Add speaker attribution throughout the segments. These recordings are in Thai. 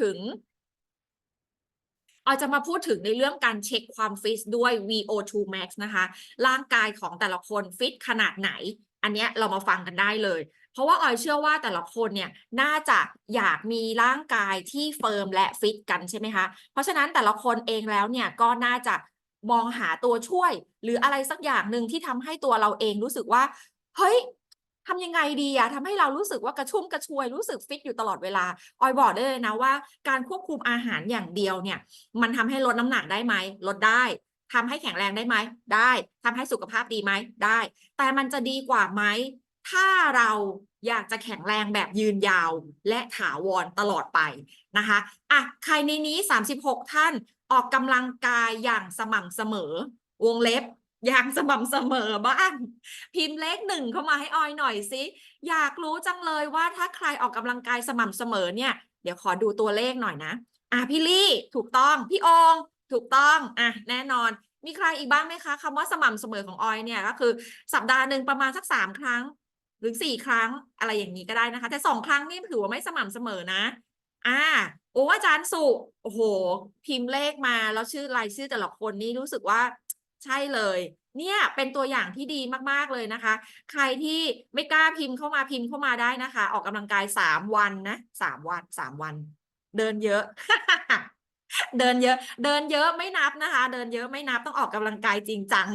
Speaker 1: ถึงออยจะมาพูดถึงในเรื่องการเช็คความฟิตด้วย VO2 max นะคะ ร่างกายของแต่ละคนฟิตขนาดไหน อันเนี้ยเรามาฟังกันได้เลย เพราะว่าออยเชื่อว่าแต่ละคนเนี่ยน่าจะอยากมีร่างกายที่เฟิร์มและฟิตกันใช่ไหมคะ เพราะฉะนั้นแต่ละคนเองแล้วเนี่ยก็น่าจะมองหาตัวช่วย หรืออะไรสักอย่างหนึ่งที่ทำให้ตัวเราเองรู้สึกว่า เฮ้ย ทำยังไงดีอะทำให้เรารู้สึกว่ากระชุ่มกระชวยรู้สึกฟิตอยู่ตลอดเวลาออยบอกได้เลยนะว่า การควบคุมอาหารอย่างเดียวเนี่ย มันทำให้ลดน้ำหนักได้ไหมลดได้ทำให้แข็งแรงได้ไหมได้ทำให้สุขภาพดีไหมได้ แต่มันจะดีกว่าไหมถ้าเราอยากจะแข็งแรงแบบยืนยาวและถาวรตลอดไปนะคะอะใครในนี้ 36 ท่านออกกำลังกายอย่างสม่ำเสมอ วงเล็บ อย่างสม่ำเสมอบ้าง พิมพ์เลขหนึ่งเข้ามาให้ออยหน่อยสิอยากรู้จังเลยว่าถ้าใครออกกำลังกายสม่ำเสมอเนี่ย เดี๋ยวขอดูตัวเลขหน่อยนะอะพี่ลี่ถูกต้องพี่องถูกต้องอะแน่นอน มีใครอีกบ้างไหมคะคำว่าสม่ำเสมอของออยเนี่ยก็คือ สัปดาห์หนึ่งประมาณสักสามครั้ง หรือสี่ครั้งอะไรอย่างนี้ก็ได้นะคะ แต่สองครั้งนี่ถือว่าไม่สม่ำเสมอนะอ่าโอ้อาจารย์สุโอ้โห พิมพ์เลขมาแล้วชื่อรายชื่อแต่ละคนนี่รู้สึกว่า ใช่เลย เนี่ยเป็นตัวอย่างที่ดีมากๆเลยนะคะ ใครที่ไม่กล้าพิมพ์เข้ามาพิมพ์เข้ามาได้นะคะ ออกกำลังกายสามวันนะสามวันสามวัน เดินเยอะ เดินเยอะ เดินเยอะไม่นับนะคะ เดินเยอะไม่นับต้องออกกำลังกายจริงจัง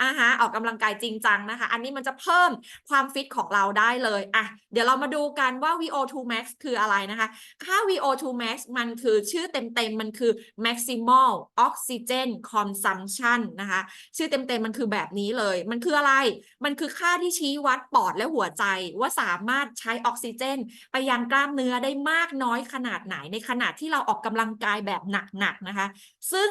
Speaker 1: อ่าฮะออกกำลังกายจริงจังนะคะ อันนี้มันจะเพิ่มความฟิตของเราได้เลยอะเดี๋ยวเรามาดูกันว่า VO2 max คืออะไรนะคะ ค่า VO2 max มันคือชื่อเต็มๆ มันคือ maximal oxygen consumption นะคะ ชื่อเต็มๆ มันคือแบบนี้เลย มันคืออะไร มันคือค่าที่ชี้วัดปอดและหัวใจว่าสามารถใช้ออกซิเจน ไปยังกล้ามเนื้อได้มากน้อยขนาดไหนในขณะที่เราออกกำลังกายแบบหนักๆนะคะ ซึ่ง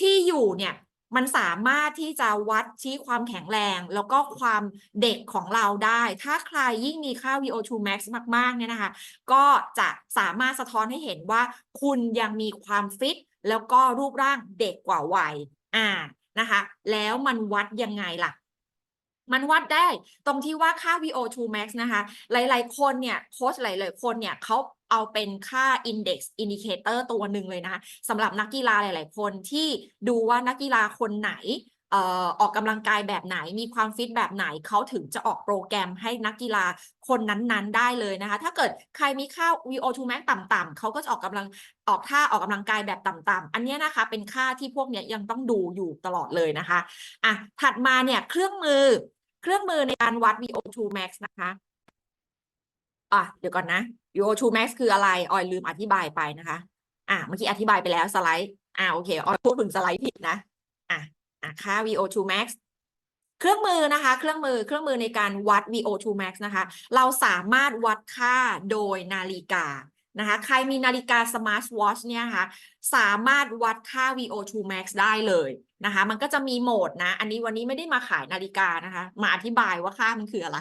Speaker 1: ที่อยู่เนี่ย มันสามารถที่จะวัดชี้ความแข็งแรง แล้วก็ความเด็กของเราได้ ถ้าใครยิ่งมีค่า VO2 max มากๆเนี่ยนะคะ ก็จะสามารถสะท้อนให้เห็นว่า คุณยังมีความฟิต แล้วก็รูปร่างเด็กกว่าวัยอ่านะคะ แล้วมันวัดยังไงล่ะมันวัดได้ตรงที่ว่าค่า VO2 max นะคะ หลาย ๆ คนเนี่ยโค้ชหลาย ๆ คนเนี่ยเขา เอาเป็นค่า index indicator ตัวหนึ่งเลยนะคะสำหรับนักกีฬาหลาย ๆ คนที่ดูว่านักกีฬาคนไหนออกกำลังกายแบบไหนมีความฟิตแบบไหนเขาถึงจะออกโปรแกรมให้นักกีฬาคนนั้นๆ ได้เลยนะคะ ถ้าเกิดใครมีค่า VO2 max ต่ำๆเขาก็จะออกกำลังออกท่าออกกำลังกายแบบต่ำๆอันนี้นะคะ เป็นค่าที่พวกเนี้ยยังต้องดูอยู่ตลอดเลยนะคะอะถัดมาเนี่ยเครื่องมือเครื่องมือในการวัด VO2 max นะคะ อะเดี๋ยวก่อนนะ VO2 max คืออะไร ออยลืมอธิบายไปนะคะ อะเมื่อกี้อธิบายไปแล้วสไลด์ อะโอเค ออยพูดถึงสไลด์ผิดนะ อะ อะค่า VO2 max เครื่องมือนะคะ เครื่องมือ เครื่องมือในการวัด VO2 max นะคะ เราสามารถวัดค่าโดยนาฬิกา นะคะ ใครมีนาฬิกา Smart Watch เนี่ยนะคะสามารถวัดค่า VO2 max ได้เลยนะคะ มันก็จะมีโหมดนะ อันนี้วันนี้ไม่ได้มาขายนาฬิกานะคะ มาอธิบายว่าค่ามันคืออะไร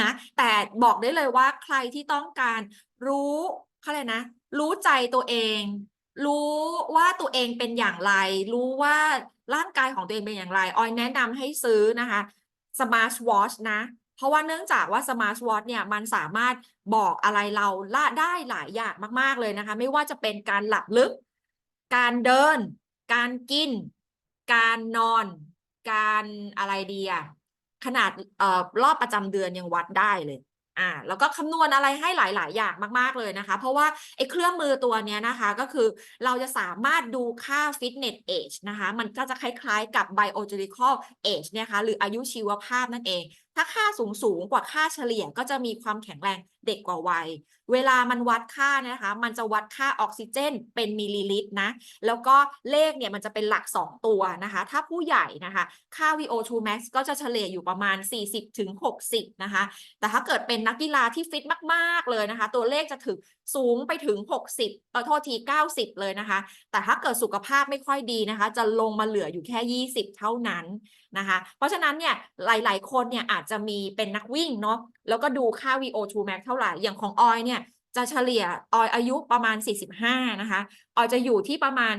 Speaker 1: นะ แต่บอกได้เลยว่าใครที่ต้องการรู้เขาเลยนะ รู้ใจตัวเอง รู้ว่าตัวเองเป็นอย่างไร รู้ว่าร่างกายของตัวเองเป็นอย่างไร ออยแนะนำให้ซื้อนะคะ Smart Watch นะ เพราะว่าเนื่องจากว่า Smart Watch เนี่ยมันสามารถบอกอะไรเราละได้หลายอย่างมาก ๆ เลยนะคะ ไม่ว่าจะเป็นการหลับลึก การเดิน การกิน การนอน การอะไรดีอะขนาดเอ่อรอบประจำเดือนยังวัดได้เลยอ่าแล้วก็คำนวณอะไรให้หลาย ๆ อย่างมาก ๆ เลยนะคะ เพราะว่าไอ้เครื่องมือตัวเนี้ยนะคะก็คือเราจะสามารถดูค่า fitness age นะคะ มันก็จะคล้าย ๆ กับ biological age นี่คะหรืออายุชีวภาพนั่นเอง ถ้าค่าสูงสูงกว่าค่าเฉลี่ยก็จะมีความแข็งแรงเด็กกว่าวัย เวลามันวัดค่านะคะ มันจะวัดค่าออกซิเจน เป็นมิลลิลิตรนะ แล้วก็เลขเนี่ยมันจะเป็นหลัก 2 ตัวนะคะ ถ้าผู้ใหญ่นะคะ ค่า VO2 max ก็จะเฉลี่ยอยู่ประมาณ 40ถึง60นะคะ แต่ถ้าเกิดเป็นนักกีฬาที่ฟิตมากๆเลยนะคะ ตัวเลขจะถึงสูงไปถึง 60เออโทษที 90 เลยนะคะ แต่ถ้าเกิดสุขภาพไม่ค่อยดีนะคะ จะลงมาเหลืออยู่แค่ 20 เท่านั้นนะคะ เพราะฉะนั้นเนี่ยหลาย ๆ คนเนี่ยอาจจะมีเป็นนักวิ่งเนาะ แล้วก็ดูค่า VO2 max ท่าไหร่ อย่างของออยเนี่ยจะเฉลี่ยออยอายุประมาณ 45 นะคะ ออยจะอยู่ที่ประมาณ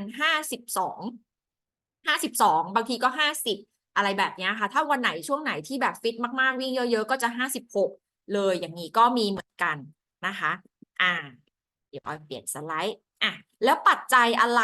Speaker 1: 52 52 บางทีก็ 50 อะไรแบบนี้ค่ะ ถ้าวันไหนช่วงไหนที่แบบฟิตมากๆ วิ่งเยอะ ๆ ก็จะ 56 เลยอย่างนี้ก็มีเหมือนกันนะคะ อ่า เดี๋ยวออยเปลี่ยนสไลด์ อะ แล้วปัจจัยอะไร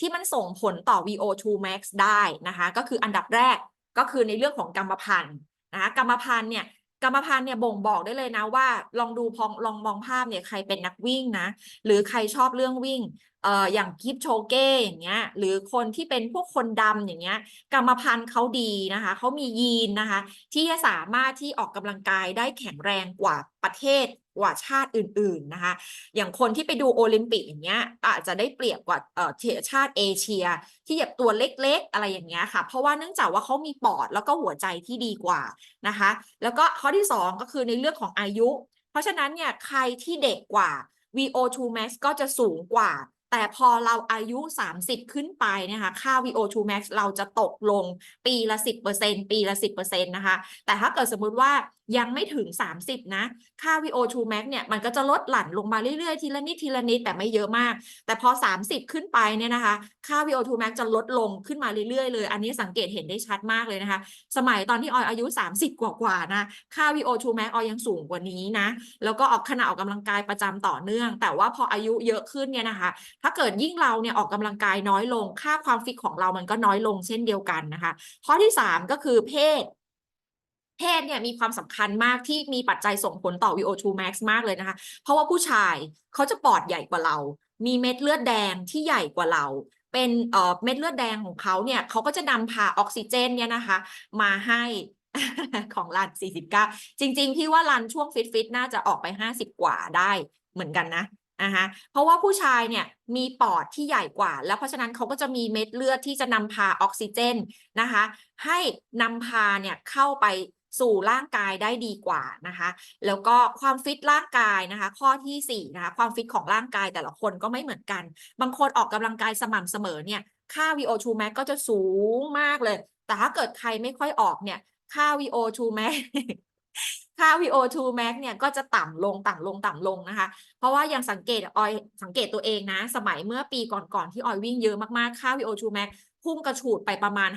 Speaker 1: ที่มันส่งผลต่อ VO2 max ได้นะคะ ก็คืออันดับแรกก็คือในเรื่องของกรรมพันธุ์นะคะกรรมพันธุ์เนี่ย กรรมพันธุ์เนี่ยบ่งบอกได้เลยนะว่า ลองดูพองลองมองภาพเนี่ยใครเป็นนักวิ่งนะ หรือใครชอบเรื่องวิ่งเอ่ออย่างกิฟโชเก้อย่างเงี้ยหรือคนที่เป็นพวกคนดำอย่างเงี้ย กรรมพันธุ์เขาดีนะคะเขามียีนนะคะ ที่จะสามารถที่ออกกำลังกายได้แข็งแรงกว่าประเทศกว่าชาติอื่น ๆนะคะ อย่างคนที่ไปดูโอลิมปิกอย่างเงี้ยอาจจะได้เปรียบกว่าเอ่อชาติเอเชีย ที่แบบตัวเล็กๆ อะไรอย่างเงี้ยค่ะ เพราะว่าเนื่องจากว่าเขามีปอดแล้วก็หัวใจที่ดีกว่านะคะ แล้วก็ข้อที่สองก็คือในเรื่องของอายุ เพราะฉะนั้นเนี่ยใครที่เด็กกว่า VO2 max ก็จะสูงกว่า แต่พอเราอายุ 30 ขึ้นไปนะคะค่า VO2 max เราจะตกลงปีละ 10%ปีละ 10%นะคะแต่ถ้าเกิดสมมุติว่ายังไม่ถึง 30 นะ ค่า VO2 max เนี่ยมันก็จะลดหลั่นลงมาเรื่อยๆ ทีละนิดทีละนิดแต่ไม่เยอะมาก แต่พอ 30 ขึ้นไปเนี่ยนะคะ ค่า VO2 max จะลดลงขึ้นมาเรื่อยๆ เลย อันนี้สังเกตเห็นได้ชัดมากเลยนะคะ สมัยตอนที่ออยอายุ 30 กว่าๆนะค่า VO2 max ออยยังสูงกว่านี้นะ แล้วก็ออกขณะออกกำลังกายประจำต่อเนื่อง แต่ว่าพออายุเยอะขึ้นเนี่ยนะคะถ้าเกิดยิ่งเราเนี่ยออกกำลังกายน้อยลง ค่าความฟิตของเรามันก็น้อยลงเช่นเดียวกันนะคะ ข้อที่ 3 ก็คือเพศเพศเนี่ยมีความสำคัญมากที่มีปัจจัยส่งผลต่อ VO2 max มากเลยนะคะ เพราะว่าผู้ชายเขาจะปอดใหญ่กว่าเรา มีเม็ดเลือดแดงที่ใหญ่กว่าเรา เป็นเอ่อเม็ดเลือดแดงของเขาเนี่ยเขาก็จะนำพาออกซิเจนเนี่ยนะคะ มาให้ของรัน49 จริง ๆ พี่ว่ารันช่วงฟิตฟิตน่าจะออกไป 50 กว่าได้เหมือนกันนะ อะฮะเพราะว่าผู้ชายเนี่ยมีปอดที่ใหญ่กว่า แล้วเพราะฉะนั้นเขาก็จะมีเม็ดเลือดที่จะนำพาออกซิเจนนะคะ ให้นำพาเนี่ยเข้าไปสู่ร่างกายได้ดีกว่านะคะ แล้วก็ความฟิตร่างกายนะคะ ข้อที่4นะคะความฟิตของร่างกายแต่ละคนก็ไม่เหมือนกัน บางคนออกกำลังกายสม่ำเสมอเนี่ย ค่า VO2 max ก็จะสูงมากเลย แต่ถ้าเกิดใครไม่ค่อยออกเนี่ย ค่า VO2 max ค่า VO2 max เนี่ยก็จะต่ำลงต่ำลงต่ำลงนะคะ เพราะว่ายังสังเกตออยสังเกตตัวเองนะ สมัยเมื่อปีก่อนๆที่ออยวิ่งเยอะมากๆ ค่า VO2 max พุ่งกระฉูดไปประมาณ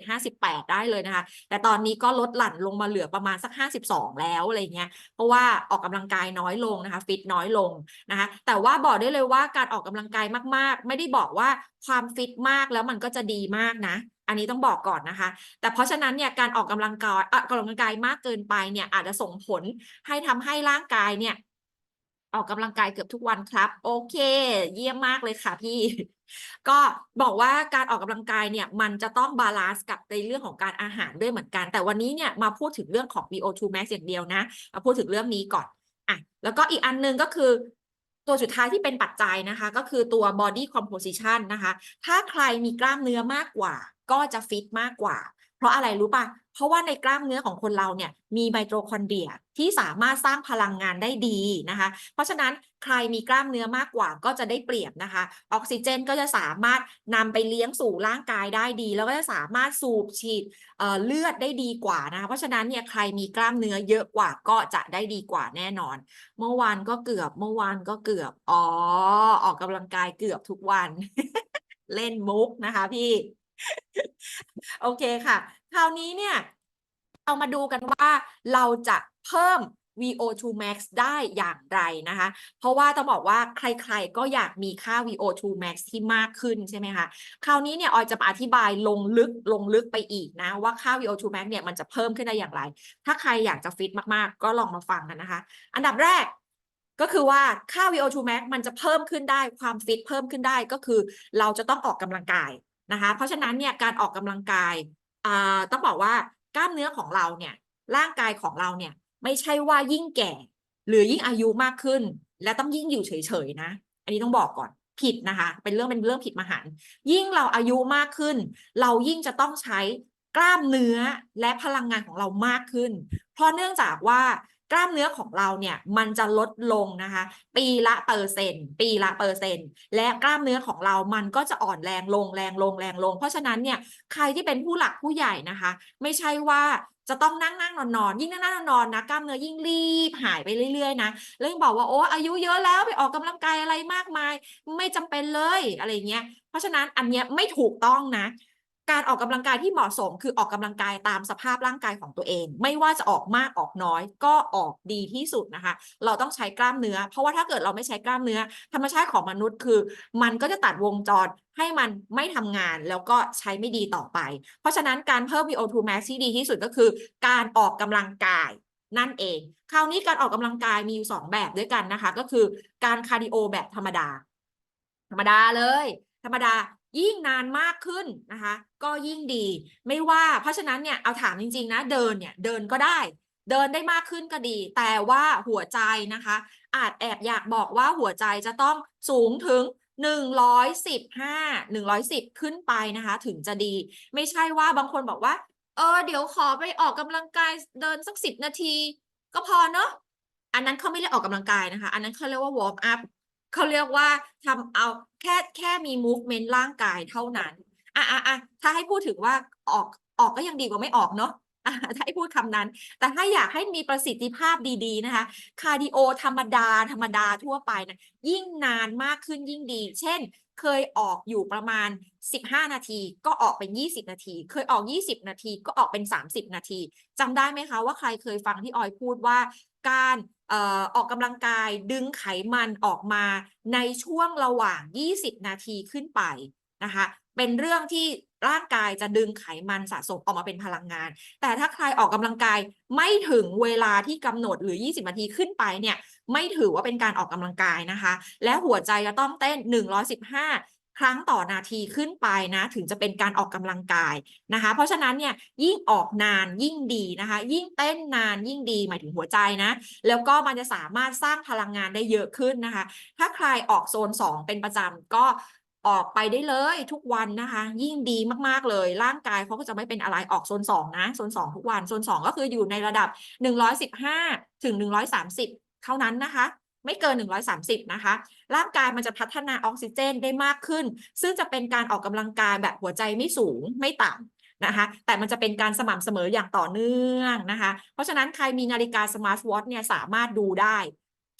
Speaker 1: 57-58 ได้เลยนะคะ แต่ตอนนี้ก็ลดหลั่นลงมาเหลือประมาณสัก 52 แล้วอะไรเงี้ย เพราะว่าออกกำลังกายน้อยลงนะคะ ฟิตน้อยลงนะคะ แต่ว่าบอกได้เลยว่าการออกกำลังกายมากๆ ไม่ได้บอกว่าความฟิตมากแล้วมันก็จะดีมากนะ อันนี้ต้องบอกก่อนนะคะ แต่เพราะฉะนั้นเนี่ยการออกกำลังกายออกกำลังกายมากเกินไปเนี่ยอาจจะส่งผลให้ทำให้ร่างกายเนี่ย ออกกำลังกายเกือบทุกวันครับ โอเค เยี่ยมมากเลยค่ะพี่ ก็บอกว่าการออกกำลังกายเนี่ยมันจะต้องบาลานซ์กับในเรื่องของการอาหารด้วยเหมือนกัน แต่วันนี้เนี่ยมาพูดถึงเรื่องของ VO2 max อย่างเดียวนะ มาพูดถึงเรื่องนี้ก่อนอะแล้วก็อีกอันหนึงก็คือตัวสุดท้ายที่เป็นปัจจัยนะคะ ก็คือตัว body composition นะคะ ถ้าใครมีกล้ามเนื้อมากกว่า ก็จะฟิตมากกว่า เพราะอะไรรู้ป่ะ เพราะว่าในกล้ามเนื้อของคนเราเนี่ยมีไมโทคอนเดรียที่สามารถสร้างพลังงานได้ดีนะคะ เพราะฉะนั้นใครมีกล้ามเนื้อมากกว่าก็จะได้เปรียบนะคะ ออกซิเจนก็จะสามารถนำไปเลี้ยงสู่ร่างกายได้ดี แล้วก็จะสามารถสูบฉีดเเลือดได้ดีกว่านะคะ เพราะฉะนั้นเนี่ยใครมีกล้ามเนื้อเยอะกว่าก็จะได้ดีกว่าแน่นอน เมื่อวานก็เกือบเมื่อวานก็เกือบอ๋อออกกำลังกายเกือบทุกวัน เล่นมุกนะคะพี่ โอเคค่ะ คราวนี้เนี่ยเอามาดูกันว่าเราจะเพิ่ม VO2 max ได้อย่างไรนะคะ เพราะว่าต้องบอกว่าใครๆ ก็อยากมีค่า VO2 max ที่มากขึ้นใช่ไหมคะ คราวนี้เนี่ยออยจะมาอธิบายลงลึกลงลึกไปอีกนะ ว่าค่า VO2 max เนี่ยมันจะเพิ่มขึ้นได้อย่างไร ถ้าใครอยากจะฟิตมากๆ ก็ลองมาฟังกันนะคะ อันดับแรกก็คือว่าค่า VO2 max มันจะเพิ่มขึ้นได้ความฟิตเพิ่มขึ้นได้ก็คือ เราจะต้องออกกำลังกาย นะคะเพราะฉะนั้นเนี่ยการออกกำลังกายต้องบอกว่ากล้ามเนื้อของเราเนี่ยร่างกายของเราเนี่ยไม่ใช่ว่ายิ่งแก่ หรือยิ่งอายุมากขึ้น และต้องยิ่งอยู่เฉยๆนะ อันนี้ต้องบอกก่อนผิดนะคะ เป็นเรื่องเป็นเรื่องผิดมหันยิ่งเราอายุมากขึ้น เรายิ่งจะต้องใช้กล้ามเนื้อและพลังงานของเรามากขึ้น เพราะเนื่องจากว่า กล้ามเนื้อของเราเนี่ยมันจะลดลงนะคะ ปีละเปอร์เซ็นต์ ปีละเปอร์เซ็นต์ และกล้ามเนื้อของเรามันก็จะอ่อนแรงลงแรงลงแรงลง เพราะฉะนั้นเนี่ยใครที่เป็นผู้หลักผู้ใหญ่นะคะ ไม่ใช่ว่าจะต้องนั่งนั่งนอนนอนยิ่งนั่งนั่งนอนนอนนะกล้ามเนื้อยิ่งรีบหายไปเรื่อยๆนะแล้วยังบอกว่าโอ้อายุเยอะแล้วไปออกกำลังกายอะไรมากมาย ไม่จำเป็นเลยอะไรเงี้ยเพราะฉะนั้นอันเนี้ยไม่ถูกต้องนะ การออกกำลังกายที่เหมาะสมคือออกกำลังกายตามสภาพร่างกายของตัวเอง ไม่ว่าจะออกมากออกน้อย ก็ออกดีที่สุดนะคะ เราต้องใช้กล้ามเนื้อ เพราะว่าถ้าเกิดเราไม่ใช้กล้ามเนื้อ ธรรมชาติของมนุษย์คือ มันก็จะตัดวงจรให้มันไม่ทำงานแล้วก็ใช้ไม่ดีต่อไป เพราะฉะนั้นการเพิ่ม VO2 max ที่ดีที่สุดก็คือ การออกกำลังกายนั่นเอง คราวนี้การออกกำลังกายมีอยู่สองแบบด้วยกันนะคะ ก็คือการคาร์ดิโอแบบธรรมดา ธรรมดาเลย ธรรมดา ยิ่งนานมากขึ้นนะคะ ก็ยิ่งดีไม่ว่าเพราะฉะนั้นเนี่ยเอาถามจริง ๆ นะ เดินเนี่ยเดินก็ได้ เดินได้มากขึ้นก็ดี แต่ว่าหัวใจนะคะ อาจแอบอยากบอกว่าหัวใจจะต้องสูงถึง115 110 ขึ้นไปนะคะ ถึงจะดี ไม่ใช่ว่าบางคนบอกว่า เออเดี๋ยวขอไปออกกำลังกายเดินสักสิบนาที ก็พอเนอะอันนั้นเขาไม่เรียกออกกำลังกายนะคะ อันนั้นเขาเรียกว่า warm up เขาเรียกว่าทำเอาแค่แค่มี movement ร่างกายเท่านั้นอะอะอะถ้าให้พูดถึงว่าออกออกก็ยังดีกว่าไม่ออกเนาะอะถ้าให้พูดคำนั้น แต่ถ้าอยากให้มีประสิทธิภาพดีๆนะคะ คาร์ดิโอธรรมดา ธรรมดาทั่วไปนะยิ่งนานมากขึ้นยิ่งดี เช่น เคยออกอยู่ประมาณ 15 นาที ก็ออกเป็น 20 นาที เคยออก 20 นาที ก็ออกเป็น 30 นาทีจำได้ไหมคะว่าใครเคยฟังที่ออยพูดว่า การออออกกำลังกายดึงไขมันออกมาในช่วงระหว่าง 20 นาทีขึ้นไปนะคะ เป็นเรื่องที่ร่างกายจะดึงไขมันสะสมออกมาเป็นพลังงาน แต่ถ้าใครออกกำลังกายไม่ถึงเวลาที่กำหนดหรือ 20 นาทีขึ้นไปเนี่ย ไม่ถือว่าเป็นการออกกำลังกายนะคะ และหัวใจจะต้องเต้น 115 ครั้งต่อนาทีขึ้นไปนะ ถึงจะเป็นการออกกำลังกายนะคะ เพราะฉะนั้นเนี่ยยิ่งออกนานยิ่งดีนะคะ ยิ่งเต้นนานยิ่งดีหมายถึงหัวใจนะ แล้วก็มันจะสามารถสร้างพลังงานได้เยอะขึ้นนะคะ ถ้าใครออกโซน 2 เป็นประจำก็ออกไปได้เลยทุกวันนะคะ ยิ่งดีมากๆเลย ร่างกายเขาก็จะไม่เป็นอะไรออกโซน2นะโซน2 ทุกวันโซน2 ก็คืออยู่ในระดับ 115 ถึง 130 เท่านั้นนะคะ ไม่เกิน 130 นะคะ ร่างกายมันจะพัฒนาออกซิเจนได้มากขึ้น ซึ่งจะเป็นการออกกำลังกายแบบหัวใจไม่สูงไม่ต่ำนะคะแต่มันจะเป็นการสม่ำเสมออย่างต่อเนื่องนะคะ เพราะฉะนั้นใครมีนาฬิกาสมาร์ทวอทเนี่ยสามารถดูได้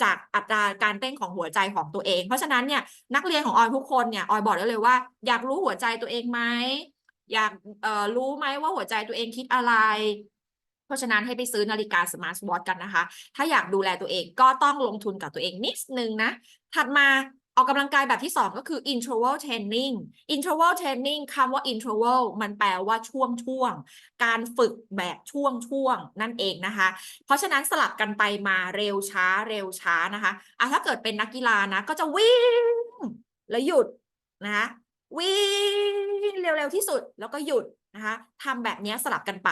Speaker 1: จากอัตราการเต้นของหัวใจของตัวเอง เพราะฉะนั้นเนี่ยนักเรียนของออยทุกคนเนี่ยออยบอกได้เลยว่า อยากรู้หัวใจตัวเองไหมอยากเอ่อรู้ไหมว่าหัวใจตัวเองคิดอะไร เพราะฉะนั้นให้ไปซื้อนาฬิกาสมาร์ทวอทกันนะคะ ถ้าอยากดูแลตัวเองก็ต้องลงทุนกับตัวเองนิดนึงนะ ถัดมาออกกำลังกายแบบที่ 2 ก็คือ interval training interval training คำว่า interval มันแปลว่าช่วงช่วงๆการฝึกแบบช่วงช่วงๆนั่นเองนะคะ เพราะฉะนั้นสลับกันไปมาเร็วช้าเร็วช้านะคะอะถ้าเกิดเป็นนักกีฬานะ ก็จะวิ่ง แล้วหยุดนะคะวิ่งเร็วๆที่สุดแล้วก็หยุดนะคะทำแบบนี้สลับกันไป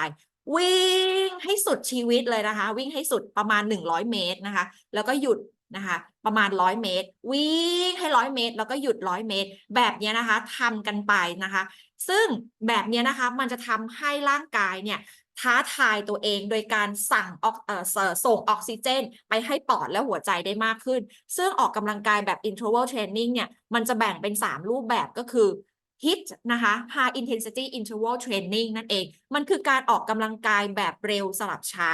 Speaker 1: วิ่งให้สุดชีวิตเลยนะคะ วิ่งให้สุดประมาณ 100 เมตรนะคะ แล้วก็หยุดนะคะประมาณ 100 เมตร วิ่งให้ 100 เมตร แล้วก็หยุด 100 เมตร แบบนี้นะคะทำกันไปนะคะ ซึ่งแบบนี้นะคะมันจะทำให้ร่างกายเนี่ยท้าทายตัวเองโดยการสั่งออกเอ่อส่งออกซิเจน ไปให้ปอดและหัวใจได้มากขึ้น ซึ่งออกกำลังกายแบบ interval training เนี่ยมันจะแบ่งเป็น 3 รูปแบบก็คือ HIIT นะคะ High Intensity Interval Training นั่นเอง มันคือการออกกำลังกายแบบเร็วสลับช้า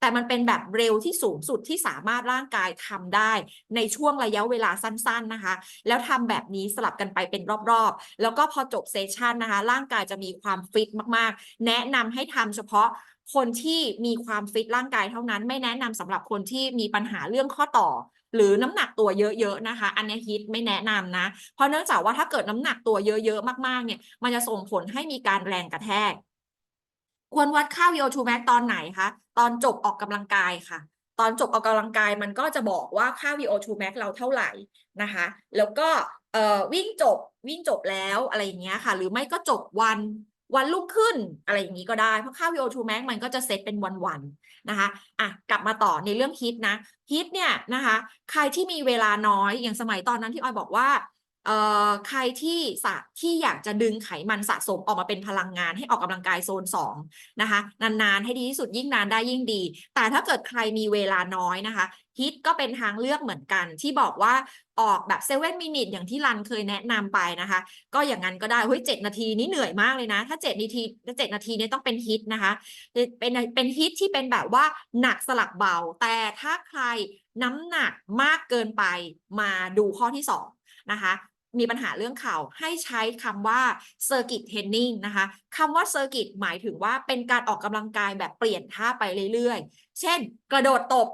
Speaker 1: แต่มันเป็นแบบเร็วที่สูงสุดที่สามารถร่างกายทำได้ในช่วงระยะเวลาสั้น ๆนะคะ แล้วทำแบบนี้สลับกันไปเป็นรอบๆ แล้วก็พอจบเซสชันนะคะ ร่างกายจะมีความฟิตมากๆ แนะนำให้ทำเฉพาะคนที่มีความฟิตร่างกายเท่านั้น ไม่แนะนำสำหรับคนที่มีปัญหาเรื่องข้อต่อ หรือน้ำหนักตัวเยอะๆนะคะ อันนี้ฮิตไม่แนะนำนะ เพราะเนื่องจากว่าถ้าเกิดน้ำหนักตัวเยอะๆมากๆเนี่ย มันจะส่งผลให้มีการแรงกระแทก ควรวัดค่า VO2 max ตอนไหนคะตอนจบออกกำลังกายค่ะ ตอนจบออกกำลังกายมันก็จะบอกว่าค่า VO2 max เราเท่าไหร่นะคะ แล้วก็วิ่งจบวิ่งจบแล้วอะไรอย่างเงี้ยค่ะ หรือไม่ก็จบวัน วันรุ่งขึ้นอะไรอย่างนี้ก็ได้ เพราะค่า VO2 max มันก็จะเซตเป็นวันๆนะคะอะกลับมาต่อในเรื่องฮิตนะฮิตเนี่ยนะคะใครที่มีเวลาน้อยอย่างสมัยตอนนั้นที่ออยบอกว่าเอ่อใครที่สะที่อยากจะดึงไขมันสะสมออกมาเป็นพลังงานให้ออกกำลังกายโซน2นะคะนานๆ ให้ดีที่สุดยิ่งนานได้ยิ่งดี แต่ถ้าเกิดใครมีเวลาน้อยนะคะ ฮิตก็เป็นทางเลือกเหมือนกัน ที่บอกว่าออกแบบเซเว่นมินิอย่างที่รันเคยแนะนำไปนะคะ ก็อย่างนั้นก็ได้เฮ้ยเจ็ดนาทีนี้เหนื่อยมากเลยนะ ถ้าเจ็ดนาทีเจ็ดนาทีนี่ต้องเป็นฮิตนะคะเป็นเป็นฮิตที่เป็นแบบว่าหนักสลักเบา แต่ถ้าใครน้ำหนักมากเกินไปมาดูข้อที่สองนะคะมีปัญหาเรื่องเข่าให้ใช้คำว่า circuit training นะคะคำว่า circuit หมายถึงว่าเป็นการออกกำลังกายแบบเปลี่ยนท่าไปเรื่อยๆ เช่น กระโดดตบ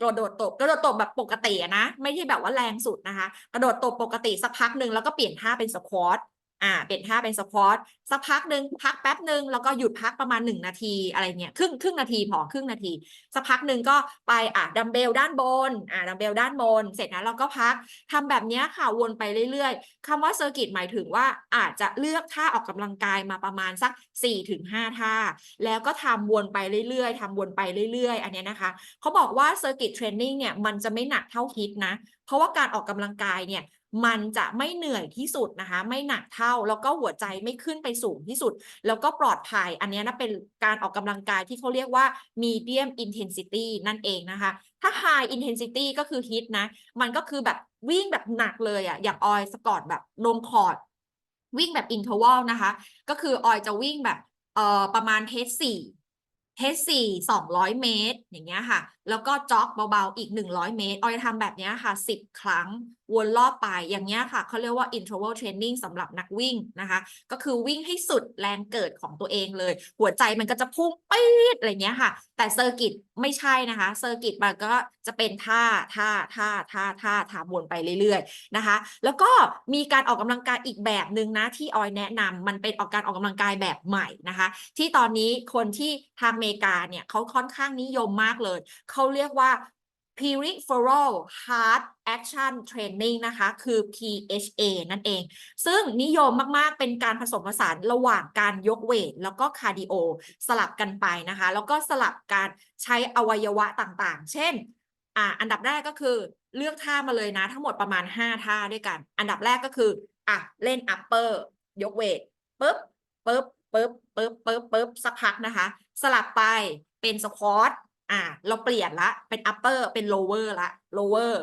Speaker 1: กระโดดตบกระโดดตบแบบปกตินะ ไม่ใช่แบบว่าแรงสุดนะคะ กระโดดตบปกติสักพักหนึ่งแล้วก็เปลี่ยนท่าเป็นสควอต อ่าเปลี่ยนท่าเป็นสควอตสักพักหนึ่งพักแป๊บหนึ่งแล้วก็หยุดพักประมาณหนึ่งนาทีอะไรเงี้ยครึ่งครึ่งนาทีพอครึ่งนาที สักพักหนึ่งก็ไปอะดัมเบลด้านบนอะดัมเบลด้านบน เสร็จนะเราก็พักทำแบบนี้ค่ะวนไปเรื่อยๆคำว่าเซอร์กิตหมายถึงว่าอาจจะเลือกท่าออกกำลังกายมาประมาณสัก4-5ท่า แล้วก็ทำวนไปเรื่อยๆทำวนไปเรื่อยๆ อันนี้นะคะเขาบอกว่าเซอร์กิตเทรนนิ่งเนี่ยมันจะไม่หนักเท่าฮิตนะ เพราะว่าการออกกำลังกายเนี่ย มันจะไม่เหนื่อยที่สุดนะคะ ไม่หนักเท่าแล้วก็หัวใจไม่ขึ้นไปสูงที่สุด แล้วก็ปลอดภัย อันนี้นะเป็นการออกกำลังกายที่เขาเรียกว่า medium intensity นั่นเองนะคะ ถ้า high intensity ก็คือ hit นะ มันก็คือแบบวิ่งแบบหนักเลยอะอย่างออยสกอตแบบลงคอร์ดวิ่งแบบ interval นะคะ ก็คือออยจะวิ่งแบบเอ่อประมาณเทสสี่เทสสี่สองร้อยเมตร อย่างเงี้ยค่ะ แล้วก็จ็อกเบาๆอีก 100 เมตร ออยจะทำแบบนี้ค่ะ 10 ครั้ง วนรอบไปอย่างเงี้ยค่ะเขาเรียกว่า interval training สำหรับนักวิ่งนะคะ ก็คือวิ่งให้สุดแรงเกิดของตัวเองเลย หัวใจมันก็จะพุ่งปี๊ดอะไรเงี้ยค่ะ แต่เซอร์กิตไม่ใช่นะคะ เซอร์กิตมันก็จะเป็นท่าท่าท่าท่าท่าทำวนไปเรื่อยๆนะคะ แล้วก็มีการออกกำลังกายอีกแบบหนึ่งนะที่ออยแนะนำมันเป็นออกการออกกำลังกายแบบใหม่นะคะ ที่ตอนนี้คนที่ทางอเมริกาเนี่ยเขาค่อนข้างนิยมมากเลยเขาเรียกว่า peripheral heart action training นะคะ คือ PHA นั่นเอง ซึ่งนิยมมาก ๆ เป็นการผสมผสานระหว่างการยกเวท แล้วก็คาร์ดิโอ สลับกันไปนะคะ แล้วก็สลับการใช้อวัยวะต่างๆ เช่นอ่าอันดับแรกก็คือเลือกท่ามาเลยนะ ทั้งหมดประมาณ 5 ท่าด้วยกัน อันดับแรกก็คืออะเล่น upper ยกเวทปึ๊บปึ๊บปึ๊บปึ๊บปึ๊บปึ๊บสักพักนะคะ สลับไปเป็นสควอต อะเราเปลี่ยนละเป็น upper เป็น lower ละ lower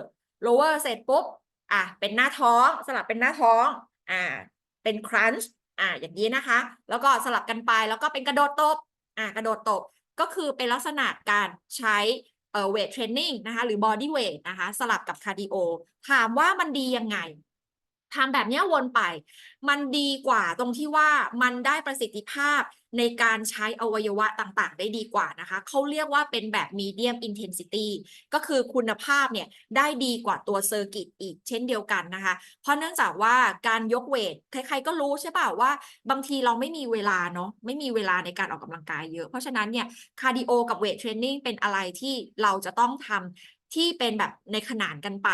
Speaker 1: lower เสร็จปุ๊บอะเป็นหน้าท้องสลับเป็นหน้าท้องอ่าเป็น crunch อ่าอย่างนี้นะคะ แล้วก็สลับกันไปแล้วก็เป็นกระโดดตบอ่ากระโดดตบก็คือเป็นลักษณะการใช้เอ่อ weight training นะคะหรือ body weight นะคะสลับกับ cardio ถามว่ามันดียังไง ทำแบบนี้วนไป มันดีกว่าตรงที่ว่ามันได้ประสิทธิภาพในการใช้อวัยวะต่างๆ ได้ดีกว่านะคะ เขาเรียกว่าเป็นแบบ medium intensity ก็คือคุณภาพเนี่ยได้ดีกว่าตัวเซอร์กิตอีกเช่นเดียวกันนะคะ เพราะเนื่องจากว่าการยกเวท ใครๆก็รู้ใช่ป่ะว่า บางทีเราไม่มีเวลาเนาะไม่มีเวลาในการออกกำลังกายเยอะ เพราะฉะนั้นเนี่ยคาร์ดิโอกับเวทเทรนนิ่งเป็นอะไรที่เราจะต้องทำ ที่เป็นแบบในขนานกันไป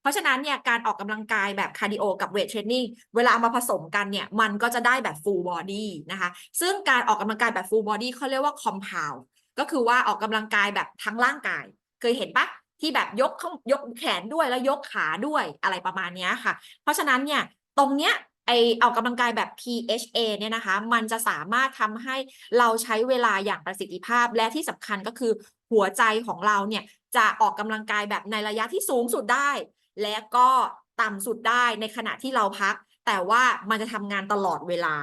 Speaker 1: เพราะฉะนั้นเนี่ยการออกกำลังกายแบบคาร์ดิโอกับเวทเทรนนิ่งเวลามาผสมกันเนี่ยมันก็จะได้แบบ full body นะคะ ซึ่งการออกกำลังกายแบบ full body เขาเรียกว่า compound ก็คือว่าออกกำลังกายแบบทั้งร่างกาย เคยเห็นปะที่แบบยกยกแขนด้วยแล้วยกขาด้วยอะไรประมาณนี้ค่ะ เพราะฉะนั้นเนี่ยตรงเนี้ยไอออกกำลังกายแบบ PHA เนี่ยนะคะ มันจะสามารถทำให้เราใช้เวลาอย่างประสิทธิภาพและที่สำคัญก็คือ หัวใจของเราเนี่ยจะออกกำลังกายแบบในระยะที่สูงสุดได้ และก็ต่ำสุดได้ในขณะที่เราพัก แต่ว่ามันจะทำงานตลอดเวลา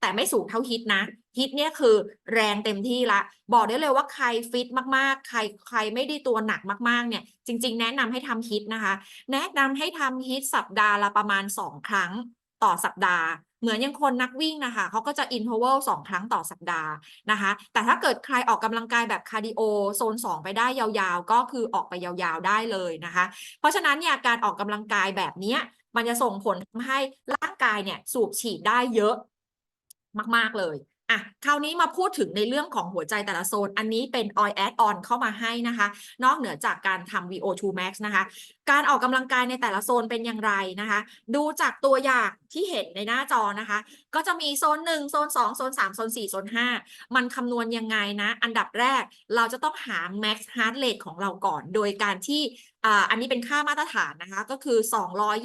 Speaker 1: แต่ไม่สูงเท่าฮิตนะฮิตเนี่ยคือแรงเต็มที่ละ บอกได้เลยว่าใครฟิตมากๆ ใครใครไม่ได้ตัวหนักมากๆ เนี่ย จริง ๆ แนะนำให้ทำฮิตนะคะ แนะนำให้ทำฮิตสัปดาห์ละประมาณ 2 ครั้งต่อสัปดาห์ เหมือนอยังคนนักวิ่งนะคะเขาก็จะอินเทอร์วลสองครั้งต่อสัปดาห์นะคะ แต่ถ้าเกิดใครออกกำลังกายแบบคาร์ดิโอโซน 2 ไปได้ยาวๆ ก็คือออกไปยาวๆได้เลยนะคะ เพราะฉะนั้นเนี่ยการออกกำลังกายแบบเนี้ยมันจะส่งผลทำให้ร่างกายเนี่ยสูบฉีดได้เยอะมากๆเลย อะคราวนี้มาพูดถึงในเรื่องของหัวใจแต่ละโซน อันนี้เป็น oil add on เข้ามาให้นะคะ นอกเหนือจากการทำ VO2 max นะคะ การออกกำลังกายในแต่ละโซนเป็นอย่างไรนะคะ ดูจากตัวอย่างที่เห็นในหน้าจอนะคะ ก็จะมีโซน 1 โซน 2 โซน 3 โซน 4 โซน 5 มันคำนวณยังไงนะ อันดับแรกเราจะต้องหา max heart rate ของเราก่อน โดยการที่อ่าอันนี้เป็นค่ามาตรฐานนะคะ ก็คือ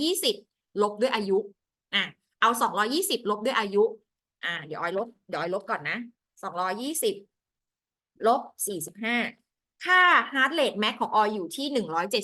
Speaker 1: 220 ลบด้วยอายุอะเอา 220 ลบด้วยอายุ อ่า เดี๋ยวออยลบเดี๋ยวออยลบก่อนนะ220ลบ45ค่า heart rate max ของออยอยู่ที่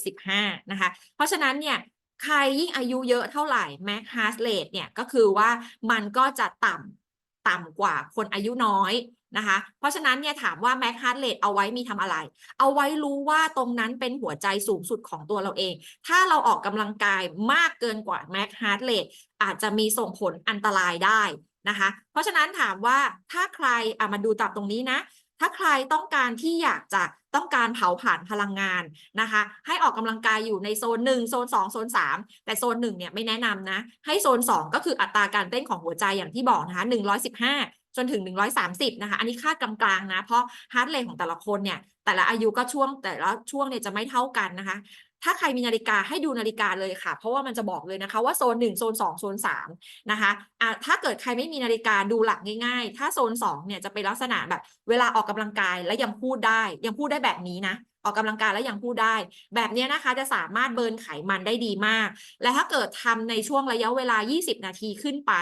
Speaker 1: 175นะคะ เพราะฉะนั้นเนี่ยใครยิ่งอายุเยอะเท่าไหร่ max heart rate เนี่ยก็คือว่ามันก็จะต่ำต่ำกว่าคนอายุน้อยนะคะ เพราะฉะนั้นเนี่ยถามว่า max heart rate เอาไว้มีทำอะไร เอาไว้รู้ว่าตรงนั้นเป็นหัวใจสูงสุดของตัวเราเอง ถ้าเราออกกำลังกายมากเกินกว่า max heart rate อาจจะมีส่งผลอันตรายได้ นะคะ เพราะฉะนั้นถามว่าถ้าใครอะมาดูตับตรงนี้นะ ถ้าใครต้องการที่อยากจะต้องการเผาผ่านพลังงานนะคะ ให้ออกกำลังกายอยู่ในโซน 1 โซน 2 โซน 3 แต่โซน 1 เนี่ยไม่แนะนำนะ ให้โซน 2 ก็คืออัตราการเต้นของหัวใจอย่างที่บอกนะคะ115จนถึง 130 นะคะ อันนี้ค่ากลางๆ นะ เพราะฮาร์ดเรทของแต่ละคนเนี่ย แต่ละอายุก็ช่วงแต่ละช่วงเนี่ยจะไม่เท่ากันนะคะ ถ้าใครมีนาฬิกาให้ดูนาฬิกาเลยค่ะ เพราะว่ามันจะบอกเลยนะคะว่าโซน 1 โซน 2 โซน 3 นะคะอะถ้าเกิดใครไม่มีนาฬิกาดูหลักง่ายๆ ถ้าโซน 2 เนี่ยจะเป็นลักษณะแบบ เวลาออกกำลังกายและยังพูดได้ ยังพูดได้แบบนี้นะ ออกกำลังกายแล้วยังพูดได้ แบบนี้นะคะจะสามารถเบิร์นไขมันได้ดีมาก และถ้าเกิดทำในช่วงระยะเวลา 20 นาทีขึ้นไป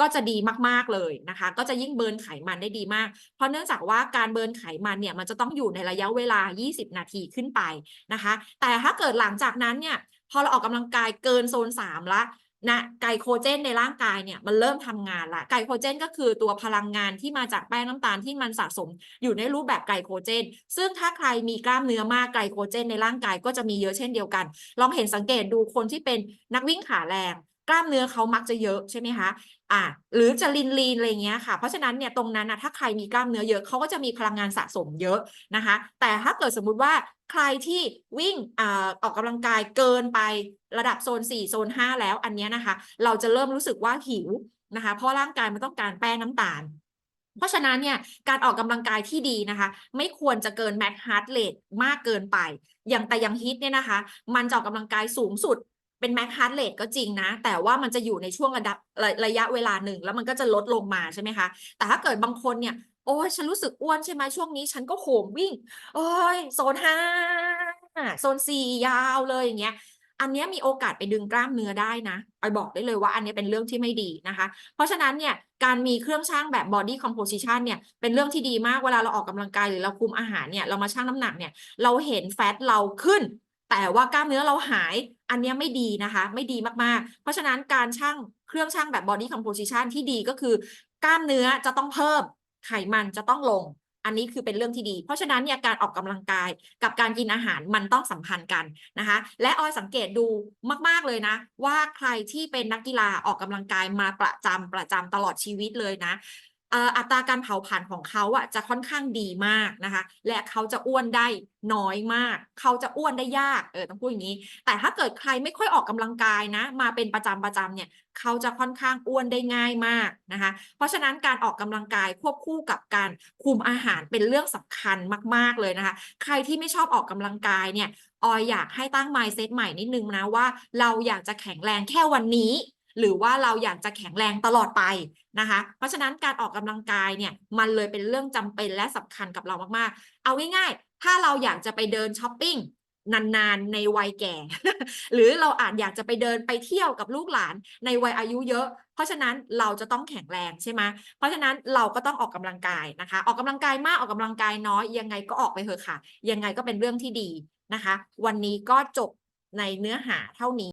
Speaker 1: ก็จะดีมากๆเลยนะคะ ก็จะยิ่งเบิร์นไขมันได้ดีมาก เพราะเนื่องจากว่าการเบิร์นไขมันเนี่ยมันจะต้องอยู่ในระยะเวลา 20 นาทีขึ้นไปนะคะ แต่ถ้าเกิดหลังจากนั้นเนี่ยพอเราออกกำลังกายเกินโซน3ละ นะไกลโคเจนในร่างกายเนี่ยมันเริ่มทำงานละไกลโคเจนก็คือตัวพลังงานที่มาจากแป้งน้ำตาลที่มันสะสมอยู่ในรูปแบบไกลโคเจน ซึ่งถ้าใครมีกล้ามเนื้อมากไกลโคเจนในร่างกายก็จะมีเยอะเช่นเดียวกัน ลองเห็นสังเกตดูคนที่เป็นนักวิ่งขาแรง กล้ามเนื้อเขามักจะเยอะใช่ไหมคะ อ่าหรือจะลีนลีนอะไรเงี้ยค่ะ เพราะฉะนั้นเนี่ยตรงนั้นนะถ้าใครมีกล้ามเนื้อเยอะเขาก็จะมีพลังงานสะสมเยอะนะคะ แต่ถ้าเกิดสมมุติว่าใครที่วิ่งอออกกำลังกายเกินไประดับโซน 4 โซน 5 แล้วอันเนี้ยนะคะ เราจะเริ่มรู้สึกว่าหิวนะคะ เพราะร่างกายมันต้องการแป้งน้ำตาลเพราะฉะนั้นเนี่ยการออกกำลังกายที่ดีนะคะ ไม่ควรจะเกิน max heart rate มากเกินไป อย่างแต่อยังฮิตเนี่ยนะคะ มันจะออกกำลังกายสูงสุด เป็น max heart rate ก็จริงนะ แต่ว่ามันจะอยู่ในช่วงระดับระระยะเวลาหนึ่ง แล้วมันก็จะลดลงมาใช่ไหมคะ แต่ถ้าเกิดบางคนเนี่ยโอ้ยฉันรู้สึกอ้วนใช่ไหมช่วงนี้ฉันก็โหมวิ่ง โอ้ยโซนห้าโซนสี่ยาวเลยอย่างเงี้ยอันเนี้ยมีโอกาสไปดึงกล้ามเนื้อได้นะไปบอกได้เลยว่าอันเนี้ยเป็นเรื่องที่ไม่ดีนะคะ เพราะฉะนั้นเนี่ยการมีเครื่องชั่งแบบ body composition เนี่ยเป็นเรื่องที่ดีมากเวลาเราออกกำลังกายหรือเราคุมอาหารเนี่ยเรามาชั่งน้ำหนักเนี่ยเราเห็นแฟตเราขึ้น แต่ว่ากล้ามเนื้อเราหาย อันนี้ไม่ดีนะคะ ไม่ดีมากๆ เพราะฉะนั้นการชั่งเครื่องชั่งแบบ body composition ที่ดีก็คือกล้ามเนื้อจะต้องเพิ่ม ไขมันจะต้องลง อันนี้คือเป็นเรื่องที่ดี เพราะฉะนั้นเนี่ยการออกกำลังกายกับการกินอาหารมันต้องสัมพันธ์กันนะคะ และออยสังเกตดูมาก ๆเลยนะ ว่าใครที่เป็นนักกีฬาออกกำลังกายมาประจำประจำตลอดชีวิตเลยนะ อัตราการเผาผลาญของเขาอะจะค่อนข้างดีมากนะคะ และเขาจะอ้วนได้น้อยมาก เขาจะอ้วนได้ยากเออต้องพูดอย่างนี้ แต่ถ้าเกิดใครไม่ค่อยออกกำลังกายนะ มาเป็นประจำประจำเนี่ย เขาจะค่อนข้างอ้วนได้ง่ายมากนะคะ เพราะฉะนั้นการออกกำลังกายควบคู่กับการคุมอาหารเป็นเรื่องสำคัญมาก ๆเลยนะคะ ใครที่ไม่ชอบออกกำลังกายเนี่ยออยอยากให้ตั้ง mindset ใหม่นิดนึงนะว่า เราอยากจะแข็งแรงแค่วันนี้ หรือว่าเราอยากจะแข็งแรงตลอดไปนะคะ เพราะฉะนั้นการออกกำลังกายเนี่ยมันเลยเป็นเรื่องจำเป็นและสำคัญกับเรามากๆ เอาง่ายๆ ถ้าเราอยากจะไปเดินช้อปปิ้งนานๆในวัยแก่ หรือเราอาจอยากจะไปเดินไปเที่ยวกับลูกหลานในวัยอายุเยอะ เพราะฉะนั้นเราจะต้องแข็งแรงใช่ไหมเพราะฉะนั้นเราก็ต้องออกกำลังกายนะคะ ออกกำลังกายมากออกกำลังกายน้อยยังไงก็ออกไปเถอะค่ะ ยังไงก็เป็นเรื่องที่ดีนะคะ วันนี้ก็จบในเนื้อหาเท่านี้